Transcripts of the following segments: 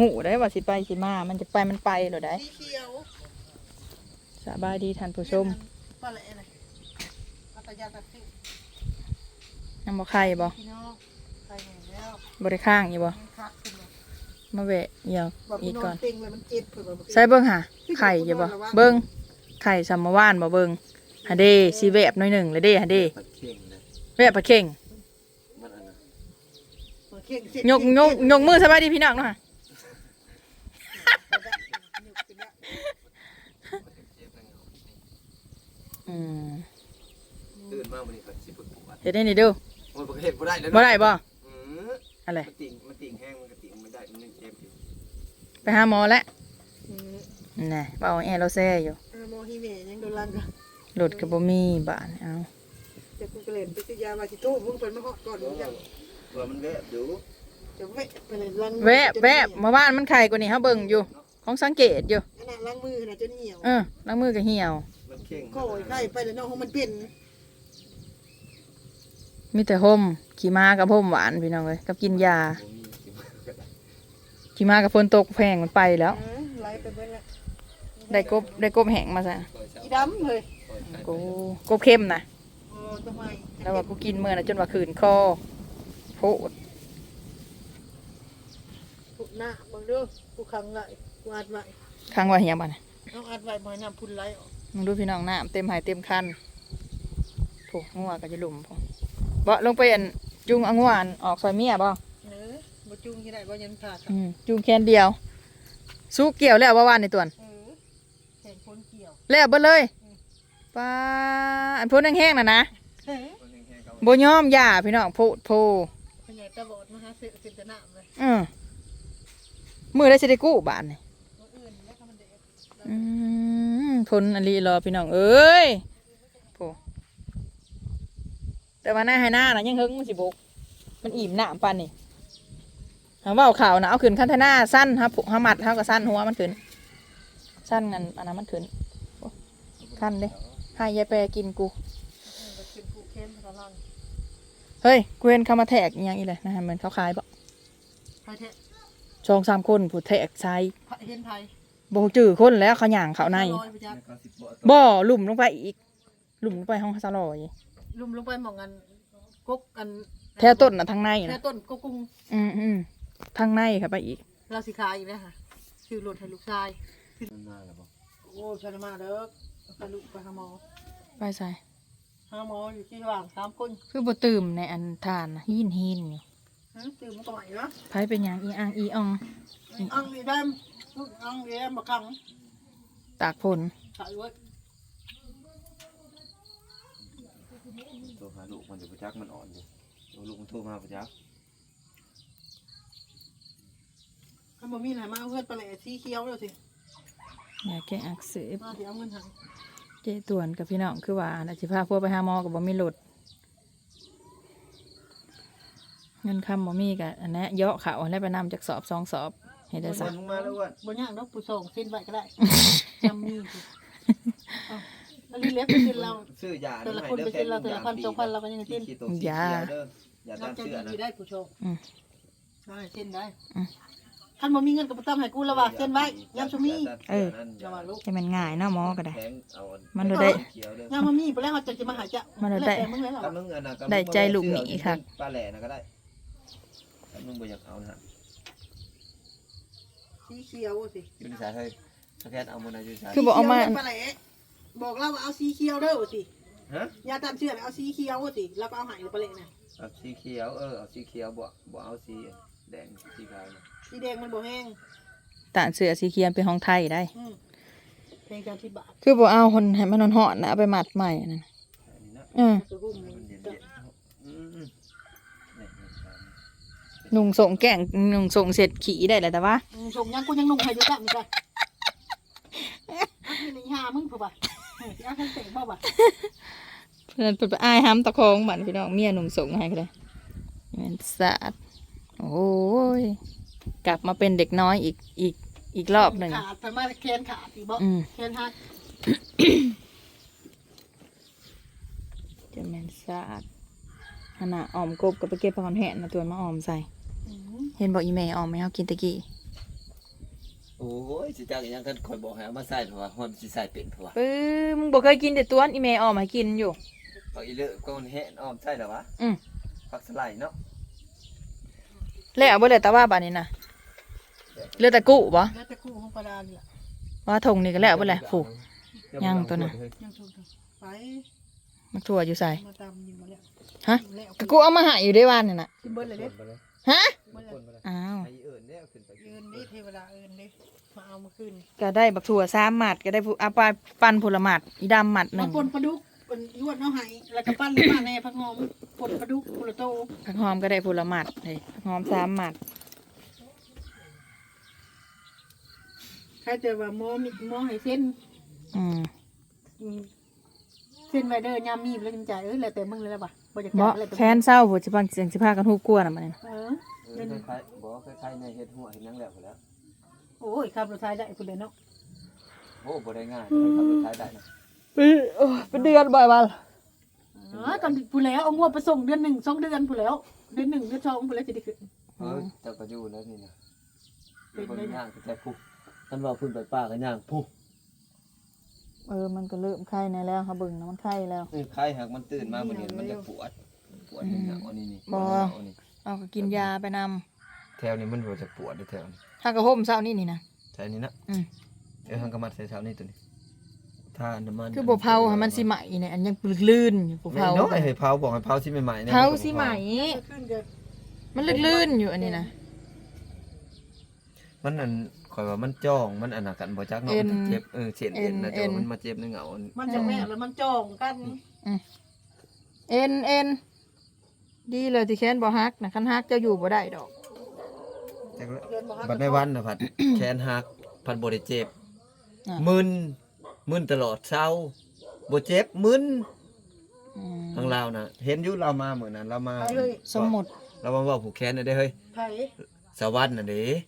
หูได้ว่าสิไปสิมา มันจะไปมันไปหรอได้สีเขียวสบายดีท่านผู้ชมปลาแหล่เลยปัตยาตัดสิยังบ่ไข่บ่พี่น้องใส่แหน่แล้วบ่ได้ข้างอยู่บ่มันคักขึ้นมามาแวะเดี๋ยวบอกอีพี่กน้อก่องนเต็งเลยมันเจ็บเพิ่นบอกใส่เบิ่งหาไข่อยู่บ่เบิ่งไข่ซัมมาวานบ่เบิ่งหาเด้สิแวบหน่อยหนึงเลยเด้หาเด้ปัดเข่งนะแวบปลาเข่งมันอันนั้นเข่งเสร็จยกยกยกมือสบายดีพี่น้องเนาะค่ะ เจ็บทั้งเหงา อืมตื่นมาวันนี้ก็สิปวดปวดเฮ็ดได้นี่ดูโอ้ยบ่เฮ็ดบ่ได้แล้วบ่ได้บ่อืออะไรมันติ่งมันติ่งแห้งมันก็ติ่งไม่ได้มันยังเจ็บอยู่ไปหาหมอแล้วอืมน่ะเบาแอร์เราแซ่อยู่เออโมฮิเมะยังโดนลังกันรถก็บ่มีบ้านเอาเดี๋ยวกูกระเล่นไปซื้อยามาสิโต้มึงเป็นมาฮอดก่อนมึงยังว่ามันแวบอยู่เดี๋ยวแวะไปเลยลังแวบแวบมาบ้านมันไข่กว่านี้เฮาเบิ่งอยู่ ของสังเกตอยู่อันนั้นล้างมือนะจนเหี่ยวเออล้างมือก็เหี่ยวมัน เข่งโอ้ยไข้ไปแล้วน้องของมันเป็นมีแต่ห่มขี่ม้ากับห่มหวานพี่น้องเลยกับกินยาบ่มีสิมาก็ได้ขี่ม้ากับฝนตกแพงมันไปแล้วเออไล่ไปเบิ่งละได้กบได้กบแห้งมาซะปล่อยเช้าอีดำเลยปล่อยเช้ากูกบเข้มนะโอ้ทำไมแล้วว่ากูกินเมื่อนะจนว่าขืนคอโพดพุหน้าเบิ่งเด้อกูขังไว้กูอัดไว้ค้างว่าเหียงบ้านเอาอัดไว้บ่ให้น้ำพุ่นไหลออกมึง ดูพี่น้องน้ำเต็มหายเต็มคันโผงัวก็จะหลุมพอบ่ลงไปอันจุงเอางัวอันออกซอยเมียบ่เออบ่จุงที่ไหนบ่ยันขาดอืมจุงแคนเดียว สู้เกี่ยวแล้วว่าว่านในตัวนเออเห็นคนเกี่ยวแล้วเบิดเลยป้าอันพ้นแห้งๆน่ะนะเฮ้ยมันแห้งๆก็บ่ยอมย่าพี่น้องโพดโพพ่อใหญ่ตาบอดมาหาเสเสตะน้ำเลยเออมือได้สิได้กู้บ้านนี่ตัวอื่นแล้วก็มันเด็กอืม พ้นอันลีรอพี่น้องเอ้ยโพแต่ว่าหน้าให้หน้าน่ะยังเฮิงมันสิบก มันอิ่มหนามปานนี่หาว่าเอาข่าวนะเอาขึ้นคันเทน่าสั้นฮะผูกฮะมัดเท่ากับสั้นหัวมันขึ้น สั้นงันอันนั้นมันขึ้นโอ้ขั้นเด้ให้ยายแปรกินกูมันเป็นผู้เข้มพลังเฮ้ยกูเห็นเขามาแทกอหยังอีเลยนะฮะเหมือนเขาขายบ่ไทยแท้สองสามคนผู้แทกใช้เห็นไทย โบจื้อคนแล้วเขาหย่างเขาในลอยไปจักแล้วก็สิบบ่บ่อลุ่มลงไปอีกหลุมลงไปห้องซาลอยลุ่มลงไปหมองกันกกกันแถวต้นน่ะทางในแค่นะต้นกกกุ้งอืมอืมทางในครับไปอีก เราสิขายอีกแล้วค่ะชื่อรถให้ลูกชายมันมาแล้วบ่โอ้ชนมาเด้อไปลูกไปหาหมอไปใส่หาหมออยู่ที่ระหว่างสามคนคือบ่ตื่มในอันทานน่ะหินหินอยู่ฮะตื่นมาก่อนนะไผเป็นหยังอีอ่างอีอองอังนี่ ได้อังนี่ได้มาขังตากฝนขายไว้โทรหาลูกมันอยู่ประจักษ์มันอ่อนอยู่โอ้ลูกมันโทรมาประจักษ์ถ้าบ่มีไหนมาเอาเพื่อนไปเลยสีเขียวเลยสิอยากแก้อักเสบมาสิเอาเงินหันเจตวนกับพี่น้องคือว่าน่ะสิพาพวกไปหาหมอกับบ่มีรถเงินคำบ่มีกะอันนี้เยาะเขาแล้วไปนำจากสอบสองสอบ เห็นได้สักลงมาแล้วอ้วนบนย่างดอกผู้ส่งเส้นไว้ก็ได้จำมีสิเอาแล้วรีเล็บไปเส้นเราซื้อยาแต่ละคนไปเซ็นเราแต่ละพันสองพันเราก็ยังเซ็นขีดตัวสีเขียวเด้ออย่าเราตามจะเสื้อนะดีได้ผู้ชมอืมได้เส้นได้อืมท่านบ่มีเงินก็บ่ต้องให้กูและว่าเส้นไว้ยามชุมีเอออย่ามาลูกจะมันง่ายเนาะหมอก็ได้แทงเอามันดูได้เขียวเด้ยามบ่มีไปแล้วเขาจะจะมาหาเจ้ามัมันได้มึงแล้วเหรอถ้ามึงอันน่ะก็ได้ใจลูกหมีค่ะปลาแหล่น่ะก็ได้ถ้ามึงบ่อยากเอานะฮะ สีเขียวสิอยู่ในสายเฮ้ยสแกนเอามันนะอยู่ในสายคือบอกเอามา สีขียวนี่ปลาแหละบอกเราว่าเอาสีเขียวเด้อสิฮะยาตามเชื่อน่ะเอาสีเขียวสิแล้วก็เอาใหายปลาแหละน่ะเอาสีเขียวเออเอาสีเขียวบ่บ่เอาสีแดงสีขาวนะสีแดงมันบ่แห้งตาเสือสีเขียวเป็นของไทยได้ อืมเพลงการที่บาทคือบ่เอาคนให้มันห่อนๆนะเอาไปหมัดใหม่นั่นน่ะอันนี้นะเออตัวหุ้มมันเย็นนี่ๆอืมๆนี่นี่ครับ นุ่งส่งแกงนุ่งส่งเสร็จขี่ได้แหละแต่ว่าอืมส่งยังกูยังนุ่งให้ดูจ้ะมึงจ้ะอันนี้หามึงเพิ่นบ่ะเออสิเอาให้เตะบ่บ่ะเพื่อนเปิดไปอายห้ำตะคองบันพี่น้องเมียนุ่งส่งให้ก็เลยแมันสะอาดโอ้ยกลับมาเป็นเด็กน้อยอีกอีกอีกรอบหนึ่งขาดไปมาแขนขาดอีกบ่อืมแขนหักจะแม่นสะอาดขนาดออมกบก็ไปเก็บผักหอนแหนมาตัวมาออมใส่อืม เห็นบอกอีเมย์ออมไหมเขากินตะกี้โอ้ยสิจักอีหยังกันคอยบอกให้เอามาใส่เพราะว่าฮอนสิใส่เป็นเพราะว่าปื้อมึงบ่เคยกินแต่ตัวอีเมออมให้กินอยู่ เอาอีเลอะก็แห้อ้อมใส่แล้ววะอืม ผักสไลด์เนาะแล้วบ่เลยแต่ว่าบัดนี้น่ะเหลือแต่กุบ่แล้วแต่คู่ของปลาดาเนี่ยว่าทงนี่ก็แล้วบ่แหละผู้ย่างตัวน่ะ ยังชมไปมักถั่วอยู่ใส่มาตามยิงมาแล้วฮะ แล้วก็กูเอามาให้อยู่ได้วันนี่น่ะกินเบิร์ดเลยเด้ฮะ เบิร์ดเลยอ้าวไอ้เอิ้นเนี่ยขึ้นไปเอินนี่เทวดาเอินนี่มาเอามาคืนก็ได้บักถั่วสามหมัดก็ได้ผู้อาปายปั่นผลหมัดอีดำหมัดหมานึ่งปนปลาดุกปนลวดเนาะไหแล้วก็ปั้นเลยมาในพักหอมปนปลาดุกปลาโตผักหอมก็ได้ผลหมัดเฮ้ยผักหอมสามหมัดใครแต่ว่าหมอมีหมอให้เส้นอืมอืมเส้นไวเดอร์ยามมีแล้วจังใจายเออแล้วแต่มึงเลยละบ่ะ บ่จะบ่จ่ายอะไรแต่แฟนเศร้าผู้สิพังเสียงสิพากันฮู้กลัวน่ะมันนี่เออเออคล้ายๆบอกว่าคล้ายๆในเฮ็ดหัวเฮ็ดหยังแล้วพุ่นแหล้วโอ้ยขับรถไทยได้คุณเลยเนาะโอ้บ่ได้ง่ายแต่ทำรถใช้ได้นะเป็นเดือนบ่อยวันเออตอนผู้แล้วเอางวดไปส่งเดือนหนึ่งสองเดือนผู้แล้วเดือนหนึ่งเดือนสองผู้แล้วจะได้ขึ้นเออเจ้าก็อยู่แล้วนี่นะเป็นคนได้ย่างก็แต่ผู้ท่านว่าพื้นไปป้าก็ย่างผู้ เออ มันก็เริ่มไข้ในแล้วค่ะเบิ่งนะมันไข้แล้วนี่ใครหากมันตื่นมามื้อนี้มันจะปวดปวดนี่นะอันนี้นี่บ่ อันนี้เอาก็กินยาไปนำแถวนี้มันบ่จะปวดเด้อแถวนี้ถ้ากระห่มเช้านี่นี่นะ ใช่นี่นะอืม เออหังกะมัดใส่เท้านี่ตัวนี้ถ้าน้ำมันคือบ่เผาให้มันสิไหมเนี่ยอันยังลื่นๆอยู่บ่เผาเผาเนาะไอ้ให้เผาบอกให้เผาสิใหม่ๆเนี่ยเผาสิไหมขึ้นเกิดมันลื่นๆอยู่อันนี้นะมันอัน ข่อยว่ามันจ้องมันอันน่ะกันบ่จักเนาะเอ็นมันเจ็บเออเส้นเอ็นนะเอ็แต่นว่ามันมาเจ็บในเหงามันจะแม่แล้วมันจ้องกันเอ็นเอ็นดีเลยที่แค้นบ่ฮักนะคันฮักเจะอยู่บ่ได้ดอก จักแล้วเดือนบ่ฮักบัดในวันน่ะพัด แขนหักพัดบ่ได้เจ็บอะ มึนมึนตลอดเช้าบ่เจ็บมึนอืมทางลาวน่ะ เห็นอยู่เรามามื้อนั้นเรามาไปเลยสมมุดเรามาเว้าผูกแขนน่ะเด้เฮ้ยไผ่สวรรค์น่ะเด้นี่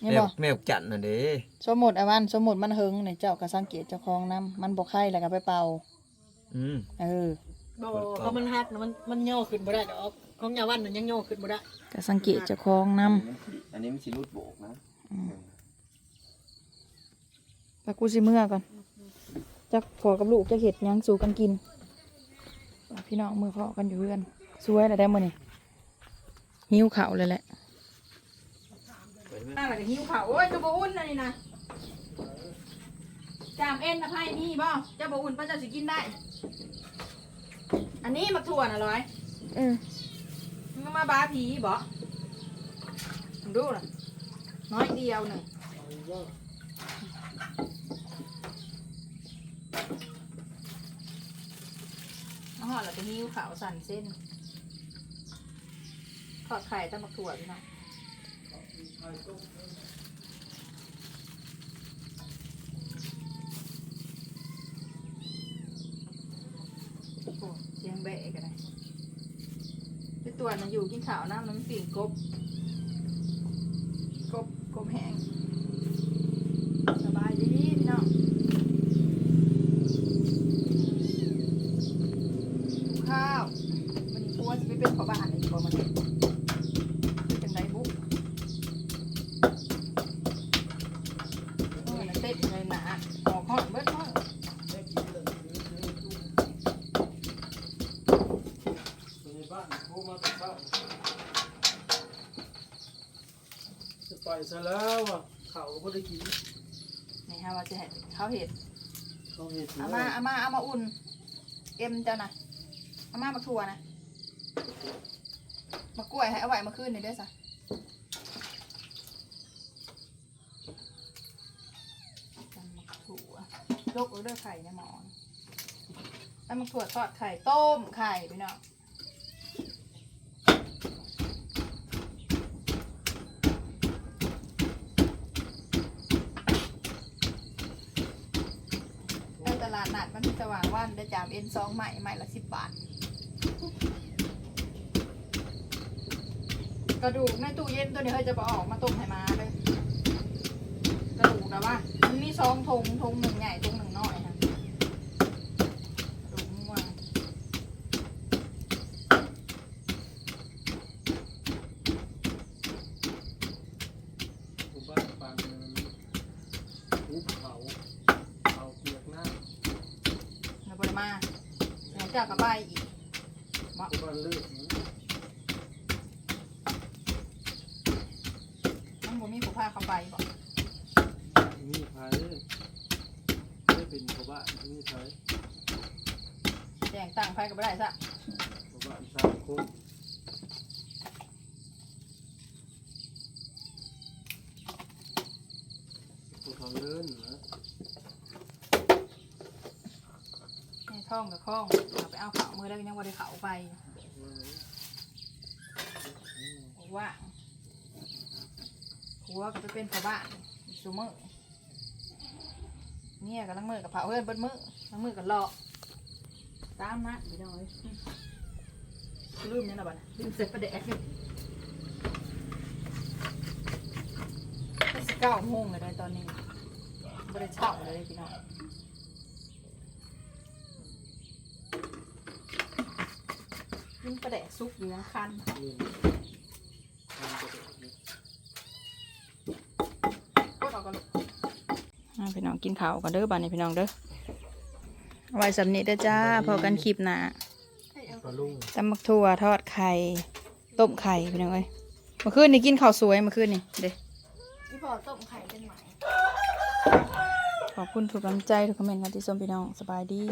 แม่บ่แม่จันทร์น่ะเด้สมมุดไอ้วันสมมุดมันหึงนี่เจ้าก็สังเกตเจ้าของนํมันบ่ไข้แล้วก็ไปเป่า อืมเออ บ่เพราะมันฮักนะมันมันย่อขึ้นบ่ได้ดอกของยาวันน่ะยังย่อขึ้นบ่ได้ก็สังเกตเจ้าของนํอันนี้มันสิรุดโบกนะไปกูสิเมื่อก่อนจักพอกับลูกจะเฮ็ดหยังสู่กันกิน พี่น้องมือพอกันอยู่เพื่อนสวยแล้วได้มื้อนี้หิวข้าวเลยแหละ นั่นแหละหิวข้าวโอ้ยจะบ่อุ่นอันนี้นะจามเอ็นอภัยมีบ่จะบ่อุ่นป้าเจ้าสิกินได้ อันนี้มักถั่วน่ะร้อยอืมมึงมาบาผีบ่ดูน่ะน้อยเดียวหนึ่งเอาห่อแล้วก็หิ้วขาวสั่นเส้นทอดไข่ตั้งมักถั่วพี่น้อง โอ้เสียงแบะกันเลยไปตัวน่ะอยู่กินข้าวน้ำน้ำปิ่งกบกบแห้งสบายดีพี่น้องดูข้าวมันกลัวจะไปเป็นขอบ้านเลยกลัวมันเป็นไรบุ๊กเออน่ะเต้นเลยหนาออกห้องเบิดห้อง จะไปซะแล้วอะ เขาก็ได้กินนี่ฮะว่าจะเห็นเขาเห็ดเขาเห็นเอามาเอามาเอามาอุ่น เอ็มเจ้านะเอามามาถั่วนะมากล้วยให้เอาไว้มาคืนนี่ด้วยซะตำมักถั่วลกเอาเด้อไข่ในหมอนตำมักถั่วทอดไข่ต้มไข่พี่น้องในาดมันสว่างว่านได้จามเอ็นซองใหม่ใหม่ละสิบบาท กระดูกในตู้เย็นตัวนี้เฮ้ยจะบอออกมาต้มให้มาเลย กระดูกนะว่า มันมีซองทงทงหนึ่งใหญ่ทงหนึ่งน้อยค่ะกระดูกง่วง ผมบ้านปานเมือง คุบเขาเขาเปียกหน้า แล้วบ่ได้มาแล้วเจ้าก็ไปอีกเพราะว่าเลิกนะมันบ่มีผู้พาเข้าไปบ่มีไผไม่เป็นชาวบ้านมีไผแจ้งตั้งไฟก็บ่ได้ซะชาวบ้านสามคนผู้ทางเดินนะ ใน ท้องกับข้องเอาไปเอาเขามือแล้วยังบ่ได้เขาไปว่างผัวก็ไปเป็นพ่อบ้านซุมื้อเมียก็ลังมือกับเผาเฮือนบดมือลังมือกับเลาะตามนะพี่น้อยลืมยังน่ะบัดน่ะลืมเสร็จประเดะสิเก้าโมงเลยตอนนี้บ่ได้เช้าเลยพี่น้อง ยิ่งประแดกซุปอยู่ยังคันนี่ทางกระโดดนี่กดออกกันพี่น้องกินข้าวกันเด้อบ้านนี้พี่น้องเด้อเอาไว้สำนี้เด้อจ้าพอกันคลิปหนาปลาลุงตำมักทั่วทอดไข่ต้มไข่พี่น้องเอ้ยเมื่อคืนนี่กินข้าวสวยเมื่อคืนนี่เด้พี่พอต้มไข่เป็นไหมขอบคุณทุกกำลังใจทุกคอมเมนต์ค่ะที่ชมพี่น้องสบายดี